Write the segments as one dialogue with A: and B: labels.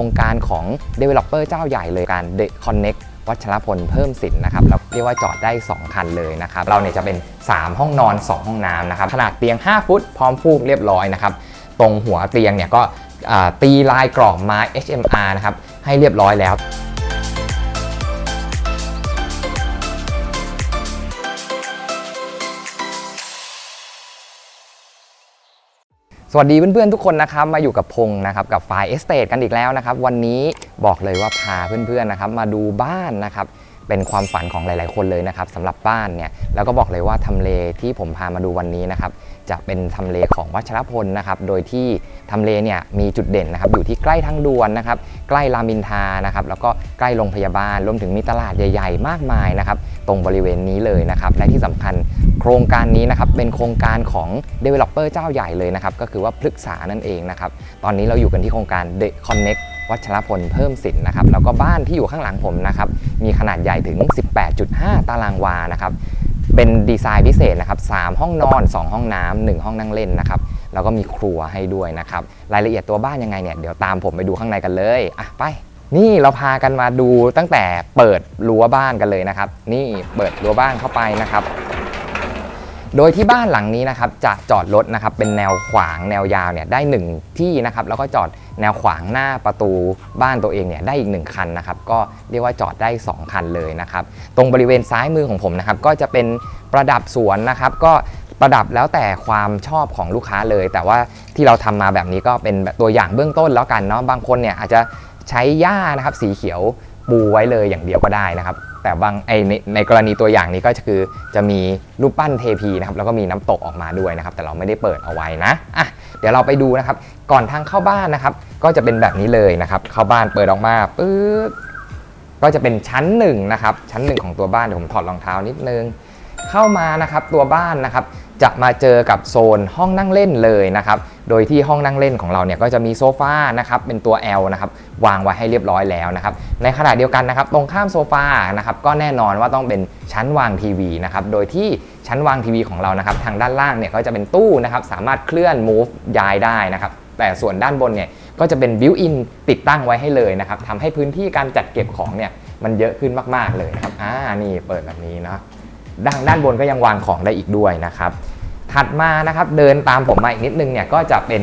A: โครงการของ Developer เจ้าใหญ่เลยการ The Connect วัชรพลเพิ่มสินนะครับเราเรียกว่าจอดได้ 2 คันเลยนะครับ เราเนี่ยจะเป็น 3 ห้องนอน 2 ห้องน้ำนะครับ ขนาดเตียง 5 ฟุต พร้อมฟูกเรียบร้อยนะครับ ตรงหัวเตียงเนี่ยก็ตีลายกรอบไม้ HMR นะครับ ให้เรียบร้อยแล้ว สวัสดีเพื่อนๆทุกคนนะครับมาอยู่กับพงษ์นะครับกับฝ่ายเอสเตกันอีกแล้วนะครับ วันนี้บอกเลยว่าพาเพื่อนๆนะครับ มาดูบ้านนะครับ เป็นความฝันของหลายๆ คนเลยนะครับสำหรับบ้านเนี่ยแล้วก็บอกเลยว่าทำเลที่ผมพามาดูวันนี้นะครับ จะเป็นทำเลของวัชรพลนะครับ โดยที่ทำเลเนี่ยมีจุดเด่นนะครับ อยู่ที่ใกล้ทางด่วนนะครับ ใกล้รามินทานะครับ แล้วก็ใกล้โรงพยาบาลรวมถึงมีตลาดใหญ่ ๆ มากมายนะครับ ตรงบริเวณนี้เลยนะครับ และที่สำคัญ รงการนี้นะครับเป็นโครงการของ Developer เจ้าใหญ่เลยนะครับก็คือว่าพฤกษานั่นเองนะครับตอนนี้เราอยู่กันที่โครงการ The Connect วัชรพลเพิ่มสินนะครับแล้วก็บ้านที่อยู่ข้างหลังผมนะครับมีขนาดใหญ่ถึง 18.5 ตารางวานะครับเป็นดีไซน์พิเศษนะครับ3ห้องนอน 2 ห้องน้ำ1ห้องนั่งเล่นนะครับแล้วก็มีครัวให้ด้วยนะครับรายละเอียดตัวบ้านยังไงเนี่ยเดี๋ยวตามผมไปดูข้างในกันเลยอะไป นี่เราพากันมาดูตั้งแต่เปิดรั้วบ้านกันเลยนะครับ นี่เปิดรั้วบ้านเข้าไปนะครับ โดยที่บ้านหลังนี้นะครับจะจอดรถนะครับเป็นแนวขวางแนวยาวเนี่ยได้1ที่นะครับแล้วก็จอดแนวขวางหน้าประตูบ้านตัวเองเนี่ยได้อีก 1 คันนะครับก็เรียกว่าจอดได้ 2 คันเลยนะครับตรงบริเวณซ้ายมือของผมนะครับก็จะเป็นประดับสวนนะครับก็ประดับแล้วแต่ความชอบของลูกค้าเลย แต่ว่าที่เราทำมาแบบนี้ก็เป็นแบบตัวอย่างเบื้องต้นแล้วกันเนาะบางคนเนี่ยอาจจะใช้หญ้านะครับสีเขียวปูไว้เลยอย่างเดียวก็ได้นะครับ แต่บางไอในในกรณีตัวอย่างนี้ก็คือจะมีรูปปั้นเทพีนะครับแล้วก็มีน้ำตกออกมาด้วยนะครับ แต่เราไม่ได้เปิดเอาไว้นะอะเดี๋ยวเราไปดูนะครับ ก่อนทางเข้าบ้านนะครับ ก็จะเป็นแบบนี้เลยนะครับ เข้าบ้านเปิดออกมาปึ๊บก็จะเป็นชั้นหนึ่งนะครับชั้นหนึ่งของตัวบ้านเดี๋ยวผมถอดรองเท้านิดนึง เข้ามานะครับตัวบ้านนะครับ จะมาเจอกับโซนห้องนั่งเล่นเลยนะครับ โดยที่ห้องนั่งเล่นของเราเนี่ยก็จะมีโซฟานะครับเป็นตัว L นะครับวางไว้ให้เรียบร้อยแล้วนะครับ ในขณะเดียวกันนะครับตรงข้ามโซฟานะครับก็แน่นอนว่าต้องเป็นชั้นวางทีวีนะครับ โดยที่ชั้นวางทีวีของเรานะครับทางด้านล่างเนี่ยก็จะเป็นตู้นะครับสามารถเคลื่อน move ย้ายได้นะครับแต่ส่วนด้านบนเนี่ยก็จะเป็น built in ติดตั้งไว้ให้เลยนะครับทำให้พื้นที่การจัดเก็บของเนี่ยมันเยอะขึ้นมาก ๆ เลยนะครับ อ่า นี่เปิดแบบนี้เนาะ ด้านด้านบนก็ยังวางของได้อีกด้วยนะครับ ถัดมานะครับเดินตามผมมาอีกนิดนึงเนี่ยก็จะเป็น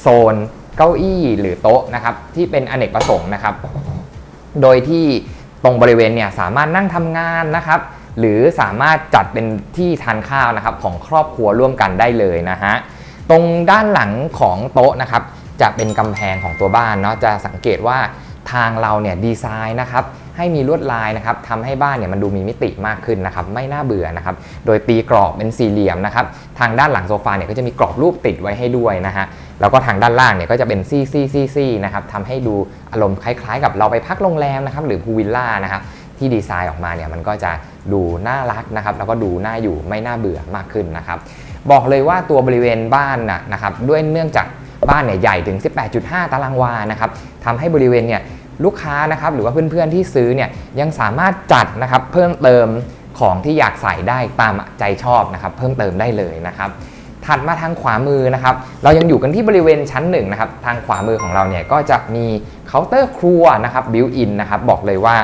A: โซนเก้าอี้หรือโต๊ะนะครับที่เป็นอเนกประสงค์นะครับ โดยที่ตรงบริเวณเนี่ยสามารถนั่งทำงานนะครับ หรือสามารถจัดเป็นที่ทานข้าวนะครับของครอบครัวร่วมกันได้เลยนะฮะตรงด้านหลังของโต๊ะนะครับจะเป็นกำแพงของตัวบ้านเนาะจะสังเกตว่า ทางเราเนี่ยดีไซน์นะครับให้มีลวดลายนะครับทำให้บ้านเนี่ยมันดูมีมิติมากขึ้นนะครับไม่น่าเบื่อนะครับโดยตีกรอบเป็นสี่เหลี่ยมนะครับทางด้านหลังโซฟาเนี่ยก็จะมีกรอบรูปติดไว้ให้ด้วยนะฮะแล้วก็ทางด้านล่างเนี่ยก็จะเป็นซี่ซี่ซี่ซี่นะครับทำให้ดูอารมณ์คล้ายๆ กับเราไปพักโรงแรมนะครับหรือพูวิลล่านะครับที่ดีไซน์ออกมาเนี่ยมันก็จะดูน่ารักนะครับแล้วก็ดูน่าอยู่ไม่น่าเบื่อมากขึ้นนะครับบอกเลยว่าตัวบริเวณบ้านนะนะครับด้วยเนื่องจาก บ้านเนี่ยใหญ่ถึง 18.5 ตารางวานะครับทำให้บริเวณเนี่ยลูกค้านะครับหรือว่าเพื่อนๆที่ซื้อเนี่ยยังสามารถจัดนะครับเพิ่มเติมของที่อยากใส่ได้ตามใจชอบนะครับเพิ่มเติมได้เลยนะครับถัดมาทางขวามือนะครับเรายังอยู่กันที่บริเวณชั้นหนึ่งนะครับทางขวามือของเราเนี่ยก็จะมีเคาน์เตอร์ครัวนะครับบิวอินนะครับบอกเลยว่า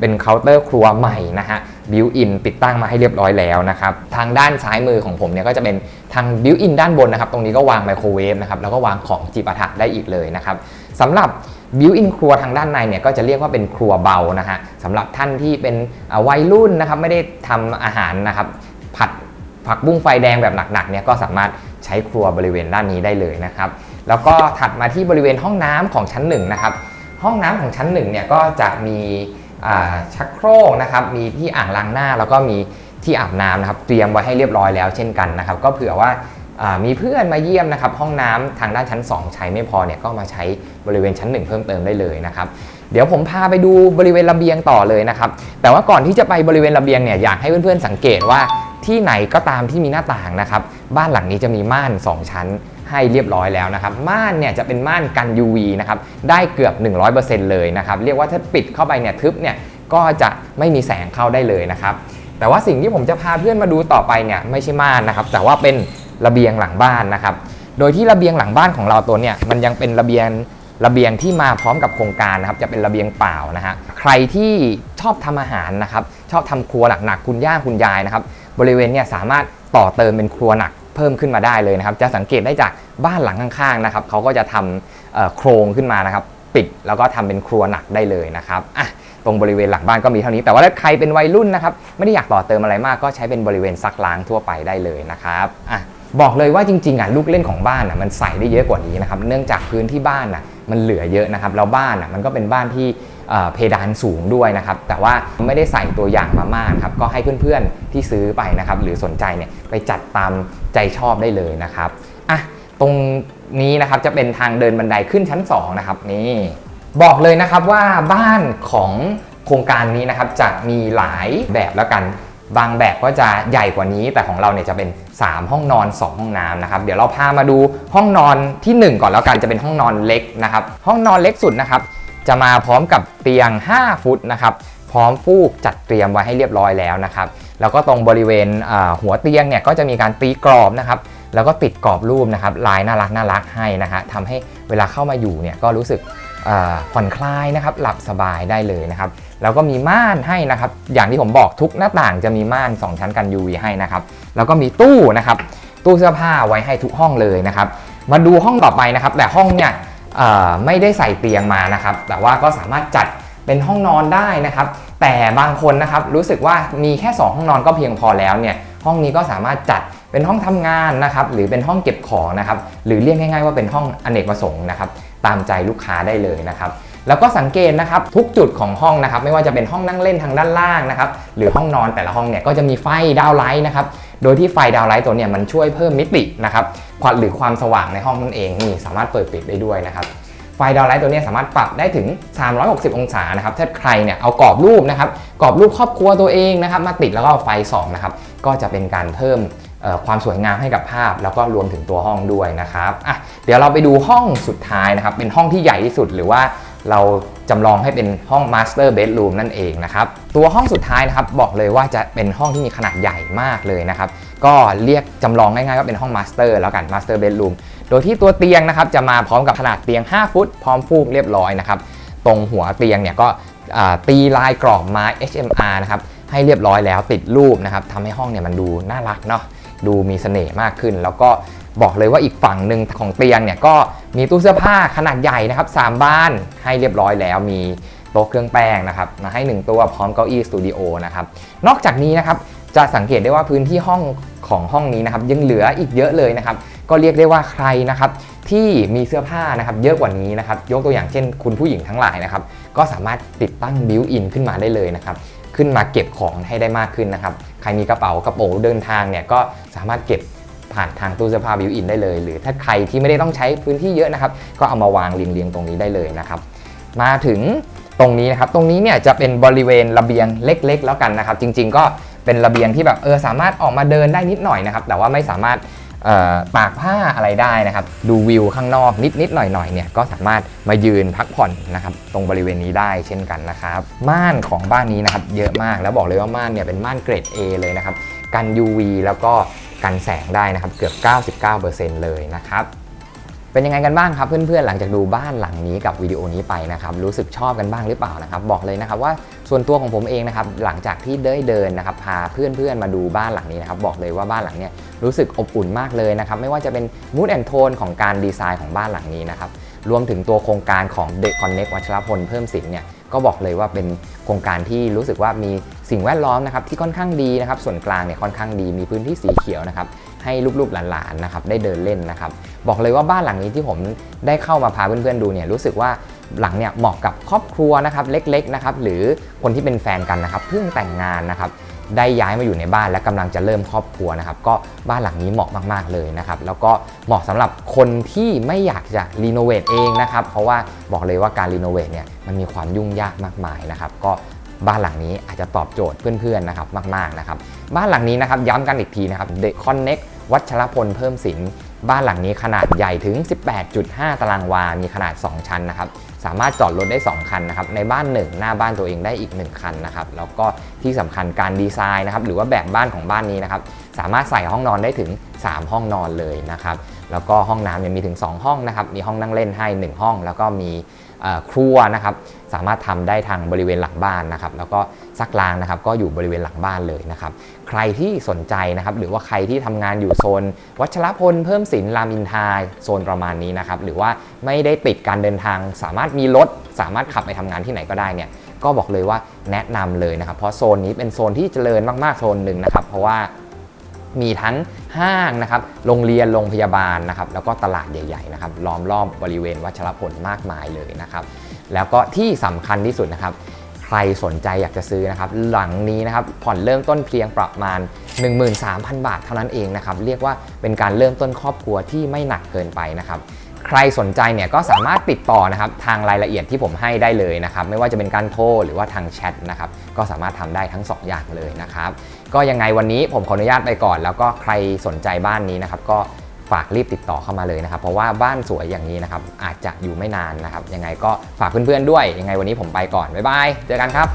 A: เป็นเคาน์เตอร์ครัวใหม่นะฮะ บิวอินติดตั้งมาให้เรียบร้อยแล้วนะครับ ทางด้านซ้ายมือของผมเนี่ยก็จะเป็นทางบิวอินด้านบนนะครับ ตรงนี้ก็วางไมโครเวฟนะครับ แล้วก็วางของจิปาถะได้อีกเลยนะครับสำหรับบิวอินครัวทางด้านในเนี่ยก็จะเรียกว่าเป็นครัวเบานะฮะสำหรับท่านที่เป็นวัยรุ่นนะครับไม่ได้ทำอาหารนะครับผัดผักบุ้งไฟแดงแบบหนักๆเนี่ยก็สามารถใช้ครัวบริเวณด้านนี้ได้เลยนะครับ แล้วก็ถัดมาที่บริเวณห้องน้ำของชั้นหนึ่งนะครับห้องน้ำของชั้นหนึ่งเนี่ยก็จะมี ชักโครกนะครับมีที่อ่างล้างหน้าแล้วก็มีที่อาบน้ำนะครับเตรียมไว้ให้เรียบร้อยแล้วเช่นกันนะครับก็เผื่อว่ามีเพื่อนมาเยี่ยมนะครับห้องน้ำทางด้านชั้น 2 ใช้ไม่พอเนี่ยก็มาใช้บริเวณชั้น 1 เพิ่มเติมได้เลยนะครับเดี๋ยวผมพาไปดูบริเวณระเบียงต่อเลยนะครับแต่ว่าก่อนที่จะไปบริเวณระเบียงเนี่ยอยากให้เพื่อนๆสังเกตว่าที่ไหนก็ตามที่มีหน้าต่างนะครับบ้านหลังนี้จะมีม่าน 2 ชั้น ให้เรียบร้อยแล้วนะครับ ม่านเนี่ยจะเป็นม่านกัน UV นะครับได้เกือบ 100%เลยนะครับเรียกว่าถ้าปิดเข้าไปเนี่ยทึบเนี่ยก็จะไม่มีแสงเข้าได้เลยนะครับแต่ว่าสิ่งที่ผมจะพาเพื่อนมาดูต่อไปเนี่ยไม่ใช่ม่านนะครับแต่ว่าเป็นระเบียงหลังบ้านนะครับโดยที่ระเบียงหลังบ้านของเราตัวเนี่ยมันยังเป็นระเบียงระเบียงที่มาพร้อมกับโครงการนะครับจะเป็นระเบียงเปล่านะฮะใครที่ชอบทำอาหารนะครับชอบทำครัวหนักๆคุณย่าคุณยายนะครับบริเวณเนี่ยสามารถต่อเติมเป็นครัวหนัก เพิ่มขึ้นมาได้เลยนะครับ จะสังเกตได้จากบ้านหลังข้างๆนะครับเขาก็จะทำโครงขึ้นมานะครับ ปิดแล้วก็ทำเป็นครัวหนักได้เลยนะครับอะตรงบริเวณหลังบ้านก็มีเท่านี้ แต่ว่าถ้าใครเป็นวัยรุ่นนะครับ ไม่ได้อยากต่อเติมอะไรมาก ก็ใช้เป็นบริเวณซักล้างทั่วไปได้เลยนะครับอะบอกเลยว่าจริงๆอะลูกเล่นของบ้านอะมันใส่ได้เยอะกว่านี้นะครับ เนื่องจากพื้นที่บ้านอะมันเหลือเยอะนะครับแล้วบ้านอะมันก็เป็นบ้านที่ เพดานสูงด้วยนะครับแต่ว่าไม่ได้ใส่ตัวอย่างมามากครับก็ให้เพื่อนๆที่ซื้อไปนะครับหรือสนใจเนี่ยไปจัดตามใจชอบได้เลยนะครับอะตรงนี้นะครับจะเป็นทางเดินบันไดขึ้นชั้น2นะครับนี่บอกเลยนะครับว่าบ้านของโครงการนี้นะครับจะมีหลายแบบแล้วกันบางแบบก็จะใหญ่กว่านี้แต่ของเราเนี่ยจะเป็น 3 ห้องนอน 2 ห้องน้ำนะครับ เดี๋ยวเราพามาดูห้องนอนทีหนึ่1 ก่อนแล้วกันจะเป็นห้องนอนเล็กนะครับ ห้องนอนเล็กสุดนะครับ จะมาพร้อมกับเตียง 5 ฟุตนะครับพร้อมฟูกจัดเตรียมไว้ให้เรียบร้อยแล้วนะครับแล้วก็ตรงบริเวณหัวเตียงเนี่ยก็จะมีการตีกรอบนะครับแล้วก็ติดกรอบรูปนะครับลายน่ารักน่ารักให้นะฮะทำให้เวลาเข้ามาอยู่เนี่ยก็รู้สึกผ่อนคลายนะครับหลับสบายได้เลยนะครับแล้วก็มีม่านให้นะครับอย่างที่ผมบอกทุกหน้าต่างจะมีม่าน 2 ชั้นกัน UV ให้นะครับแล้วก็มีตู้นะครับตู้เสื้อผ้าไว้ให้ทุกห้องเลยนะครับมาดูห้องต่อไปนะครับแต่ห้องเนี่ย ไม่ได้ใส่เตียงมานะครับ แต่ว่าก็สามารถจัดเป็นห้องนอนได้นะครับ แต่บางคนนะครับรู้สึกว่ามีแค่ 2 ห้องนอนก็เพียงพอแล้วเนี่ยห้องนี้ก็สามารถจัดเป็นห้องทำงานนะครับ หรือเป็นห้องเก็บของนะครับ หรือเรียกง่ายๆว่าเป็นห้องอเนกประสงค์นะครับ ตามใจลูกค้าได้เลยนะครับแล้วก็สังเกตนะครับทุกจุดของห้องนะครับ ไม่ว่าจะเป็นห้องนั่งเล่นทางด้านล่างนะครับ หรือห้องนอนแต่ละห้องเนี่ยก็จะมีไฟดาวน์ไลท์นะครับ โดยที่ไฟดาวไลท์ตัวเนี่ยมันช่วยเพิ่มมิตินะครับความหรือความสว่างในห้องนั่นเองนี่สามารถเปิดปิดได้ด้วยนะครับไฟดาวไลท์ตัวเนี้สามารถปรับได้ถึง 360 องศานะครับ ถ้าใครเนี่ยเอากรอบรูปนะครับ กรอบรูปครอบครัวตัวเองนะครับ มาติดแล้วก็เอาไฟส่องนะครับ ก็จะเป็นการเพิ่มความสวยงามให้กับภาพ แล้วก็รวมถึงตัวห้องด้วยนะครับอะเดี๋ยวเราไปดูห้องสุดท้ายนะครับ เป็นห้องที่ใหญ่ที่สุดหรือว่า เราจำลองให้เป็นห้อง Master Bedroom นั่นเองนะครับ ตัวห้องสุดท้ายนะครับบอกเลยว่าจะเป็นห้องที่มีขนาดใหญ่มากเลยนะครับ ก็เรียกจำลองง่ายๆว่าเป็นห้อง Master แล้วกัน Master Bedroom โดยที่ตัวเตียงนะครับจะมาพร้อมกับขนาดเตียง 5 ฟุต พร้อมฟูกเรียบร้อยนะครับตรงหัวเตียงเนี่ยก็ตีลายกรอบไม้ HMR นะครับให้เรียบร้อยแล้วติดรูปนะครับทำให้ห้องเนี่ยมันดูน่ารักเนาะดูมีเสน่ห์มากขึ้น แล้วก็ บอกเลยว่าอีกฝั่งหนึ่งของเตียงเนี่ยก็มีตู้เสื้อผ้าขนาดใหญ่นะครับสามบ้านให้เรียบร้อยแล้วมีโต๊ะเครื่องแป้งนะครับมาให้หนึ่งตัวพร้อมเก้าอี้สตูดิโอนะครับนอกจากนี้นะครับจะสังเกตได้ว่าพื้นที่ห้องของห้องนี้นะครับยังเหลืออีกเยอะเลยนะครับก็เรียกได้ว่าใครนะครับที่มีเสื้อผ้านะครับเยอะกว่านี้นะครับยกตัวอย่างเช่น คุณผู้หญิงทั้งหลายนะครับก็สามารถติดตั้งบิวอินขึ้นมาได้เลยนะครับขึ้นมาเก็บของให้ได้มากขึ้นนะครับใครมีกระเป๋ากระโปรงเดินทางเนี่ยก็สามารถเก็บ ผ่านทางตู้เสื้อผ้าบิวอินได้เลย หรือถ้าใครที่ไม่ได้ต้องใช้พื้นที่เยอะนะครับ ก็เอามาวางเรียงๆตรงนี้ได้เลยนะครับ มาถึงตรงนี้นะครับ ตรงนี้เนี่ยจะเป็นบริเวณระเบียงเล็ก ๆ แล้วกันนะครับ จริง ๆ ก็เป็นระเบียงที่แบบเออสามารถออกมาเดินได้นิดหน่อยนะครับ แต่ว่าไม่สามารถเอ่อตากผ้าอะไรได้นะครับ ดูวิวข้างนอกนิดๆหน่อยๆเนี่ยก็สามารถมายืนพักผ่อนนะครับ ตรงบริเวณนี้ได้เช่นกันนะครับ ม่านของบ้านนี้นะครับเยอะมากแล้วบอกเลยว่าม่านเนี่ยเป็นม่านเกรด A เลยนะครับกัน UV แล้วก็ กันแสงได้นะครับเกือบ 99%เลยนะครับเป็นยังไงกันบ้างครับเพื่อนๆ หลังจากดูบ้านหลังนี้กับวิดีโอนี้ไปนะครับรู้สึกชอบกันบ้างหรือเปล่านะครับบอกเลยนะครับว่าส่วนตัวของผมเองนะครับหลังจากที่ได้เดินนะครับพาเพื่อนๆมาดูบ้านหลังนี้นะครับบอกเลยว่าบ้านหลังเนี้ยรู้สึกอบอุ่นมากเลยนะครับไม่ว่าจะเป็น mood and tone ของการดีไซน์ของบ้านหลังนี้นะครับรวมถึงตัวโครงการของ The Connect วัชรพลเพิ่มสินเนี่ย ก็บอกเลยว่าเป็นโครงการที่รู้สึกว่ามีสิ่งแวดล้อมนะครับที่ค่อนข้างดีนะครับ ส่วนกลางเนี่ยค่อนข้างดีมีพื้นที่สีเขียวนะครับให้ลูกๆหลานๆนะครับได้เดินเล่นนะครับ บอกเลยว่าบ้านหลังนี้ที่ผมได้เข้ามาพาเพื่อนๆดูเนี่ยรู้สึกว่าหลังเนี่ยเหมาะกับครอบครัวนะครับเล็กๆนะครับหรือคนที่เป็นแฟนกันนะครับเพิ่งแต่งงานนะครับ ได้ย้ายมาอยู่ในบ้านและกำลังจะเริ่มครอบครัวนะครับ ก็บ้านหลังนี้เหมาะมาก ๆ เลยนะครับ แล้วก็เหมาะสำหรับคนที่ไม่อยากจะรีโนเวทเองนะครับ เพราะว่าบอกเลยว่าการรีโนเวทเนี่ยมันมีความยุ่งยากมากมายนะครับ ก็บ้านหลังนี้อาจจะตอบโจทย์เพื่อนๆนะครับมากๆนะครับ บ้านหลังนี้นะครับย้ำกันอีกทีนะครับ The Connect วัชรพลเพิ่มสินบ้านหลังนี้ขนาดใหญ่ถึง 18.5 ตารางวา มีขนาด 2 ชั้นนะครับ สามารถจอดรถได้ 2 คันนะครับในบ้าน 1 หน้าบ้านตัวเองได้อีก 1 คันนะครับแล้วก็ที่สำคัญการดีไซน์นะครับหรือว่าแบบบ้านของบ้านนี้นะครับสามารถใส่ห้องนอนได้ถึง 3 ห้องนอนเลยนะครับแล้วก็ห้องน้ำเนี่ยมีถึง 2 ห้องนะครับมีห้องนั่งเล่นให้ 1 ห้อง แล้วก็มี ครัวนะครับสามารถทำได้ทางบริเวณหลังบ้านนะครับ แล้วก็ซักล้างนะครับ ก็อยู่บริเวณหลังบ้านเลยนะครับ ใครที่สนใจนะครับ หรือว่าใครที่ทำงานอยู่โซน วัชรพลเพิ่มศิลป์รามอินทราโซนประมาณนี้นะครับ หรือว่าไม่ได้ติดการเดินทาง สามารถมีรถสามารถขับไปทำงานที่ไหนก็ได้เนี่ยก็บอกเลยว่าแนะนำเลยนะครับ เพราะโซนนี้เป็นโซนที่เจริญมากๆโซนหนึ่งนะครับ เพราะว่า มีทั้งห้างนะครับ โรงเรียน โรงพยาบาลนะครับ แล้วก็ตลาดใหญ่ๆนะครับ ล้อมรอบบริเวณวัชรพลมากมายเลยนะครับ แล้วก็ที่สำคัญที่สุดนะครับ ใครสนใจอยากจะซื้อนะครับ หลังนี้นะครับ ผ่อนเริ่มต้นเพียงประมาณ 13,000 บาทเท่านั้นเองนะครับ เรียกว่าเป็นการเริ่มต้นครอบครัวที่ไม่หนักเกินไปนะครับ ใครสนใจเนี่ยก็สามารถติดต่อนะครับทางรายละเอียดที่ผมให้ได้เลยนะครับไม่ว่าจะเป็นการโทรหรือว่าทางแชทนะครับก็สามารถทำได้ทั้ง 2 อย่างเลยนะครับก็ยังไงวันนี้ผมขออนุญาตไปก่อน แล้วก็ใครสนใจบ้านนี้นะครับก็ฝากรีบติดต่อเข้ามาเลยนะครับ เพราะว่าบ้านสวยอย่างนี้นะครับอาจจะอยู่ไม่นานนะครับ ยังไงก็ฝากเพื่อนๆด้วย ยังไงวันนี้ผมไปก่อน บ๊ายบาย เจอกันครับ